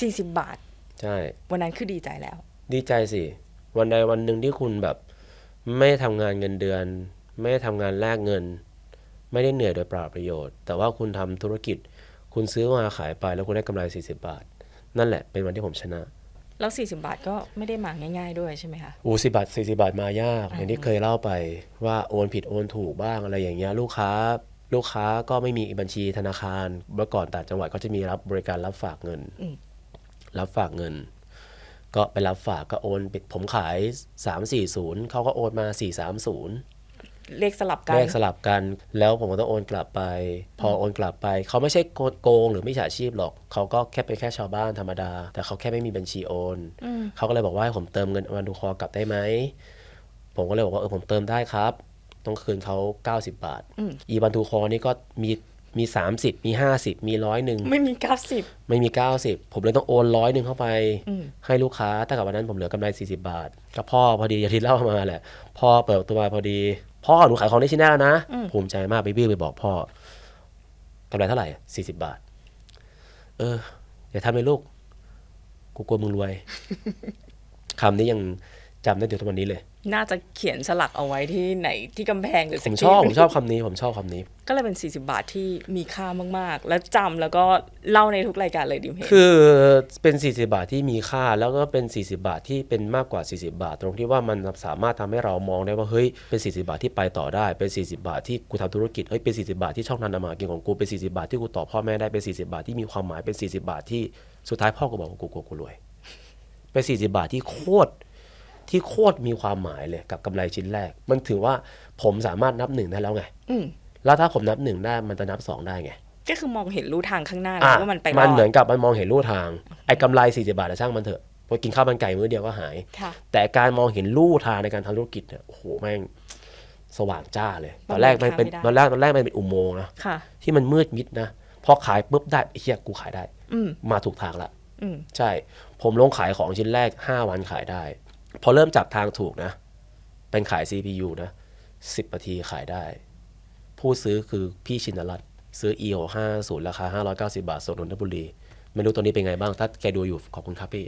40บาท ใช่ วันนั้นคือดีใจแล้ว ดีใจสิ วันใดวันหนึ่งที่คุณแบบ ไม่ทำงานเงินเดือน ไม่ได้ทำงานแลกเงิน ไม่ได้เหนื่อยโดยเปล่าประโยชน์ แต่ว่าคุณทำธุรกิจ คุณซื้อมาขายไปแล้วคุณได้กำไร 40 บาท นั่นแหละเป็นวันที่ผมชนะ แล้ว40บาทก็ไม่ได้มาง่าย ๆด้วยใช่ไหมคะ อูสิบาทสี่สิบาทมายาก อย่างที่เคยเล่าไปว่าโอนผิดโอนถูกบ้างอะไรอย่างเงี้ยลูกค้า ลูกค้าก็ไม่มีบัญชีธนาคารเมื่อก่อนต่างจังหวัดก็จะมีรับบริการรับฝากเงิน อืม รับฝากเงิน ก็ไปรับฝากก็โอนไปผมขาย 340เขาก็โอนมา 430 เลขสลับกันเลขสลับกัน แล้วผมก็ต้องโอนกลับไป พอโอนกลับไปเขาไม่ใช่โกงหรือไม่ฉาชีพหรอกเขาก็แค่เป็นแค่ชาวบ้านธรรมดา แต่เขาแค่ไม่มีบัญชีโอนอืมเขาก็เลยบอกว่าให้ผมเติมเงินวันดูคอกลับได้ไหมผมก็เลยบอกว่าเออผมเติมได้ครับ ต้องคืนเขา90 บาทอืมอีบันทูคอนี่ก็มี มี 30 มี 50 มีร้อยหนึ่งไม่มี 90 ไม่มี 90 ผมเลยต้องโอนร้อยหนึ่งเข้าไปอืมให้ลูกค้าแต่กับวันนั้นผมเหลือกำไร 40 บาทกับพ่อพอดีอาทิตย์เล่ามาแหละ พ่อเปิดประตัวมาพอดี พ่อหนูขายของได้ชิ้นแรกแล้วนะอืมภูมิใจมากไปบี้ไปบอกพ่อกำไรเท่าไหร่ 40 บาท เอออย่าทำเลยลูก กูกลัวมึงรวยคำนี้ยัง จำได้ถึงทุกวันนี้เลย น่าจะเขียนสลักเอาไว้ที่ไหนที่กำแพงหรือผสักมที่ชอบหผนึ่มงชอบคำนี้ ผมชอบคำนี้ ก็เลยเป็น 40 บาทที่มีค่ามากๆ และจำแล้วก็เล่าในทุกรายการเลยดิมเห็นคือเป็น 40 บาทที่มีค่าแล้วก็เป็น 40 บาทที่เป็นมากกว่า 40 บาท ตรงที่ว่ามันสามารถทำให้เรามองได้ว่าเฮ้ยเป็น 40 บาทที่ไปต่อได้เป็น 40 บาทที่กูทำธุรกิจเฮ้ยเป็น 40 บาทที่ช่องทางทำมาหากินของกูเป็น 40 บาทที่กูต่อพ่อแม่ได้เป็น 40 บาทที่มีความหมายเป็น 40 บาทที่สุดท้ายพ่อกูบอกว่ากูกลัวกูรวยเป็น 40 บาทที่โคตร ที่โคตรมีความหมายเลยกับกำไรชิ้นแรก มันถือว่าผมสามารถนับหนึ่งได้แล้วไงอืมแล้วถ้าผมนับหนึ่งได้มันจะนับสองได้ไงก็คือมองเห็นรูทางข้างหน้าอะแล้วว่ามันไปรมันอเหมือดนกับมันมองเห็นลู่ทางไอ้กำไร40บาทอะช่างมันเถอะพอกินข้าวมันไก่มื้อเดียวก็หายค่ะแต่การมองเห็นลู่ทางในการทำธุรกิจเนี่ยโอ้โหแม่งสว่างจ้าเลย ตอนแรกมันเป็นมันตอนแรกตอนแรกมันเป็นอุโมงค์นะค่ะที่มันมืดมิดนะพอขายปุ๊บได้ไอ้เฮียกูขายได้อืมมาถูกทางละอืมใช่ ผมลงขายของชิ้นแรก5วันขายได้ พอเริ่มจับทางถูกนะ เป็นขาย CPU นะสิบนาทีขายได้ ผู้ซื้อคือพี่ชินรัตน์ซื้อ e 6 5 0ราคา 590 บาทส่งนนทบุรี ไม่รู้ตัวนี้เป็นไงบ้าง ถ้าแกดูอยู่ขอบคุณครับพี่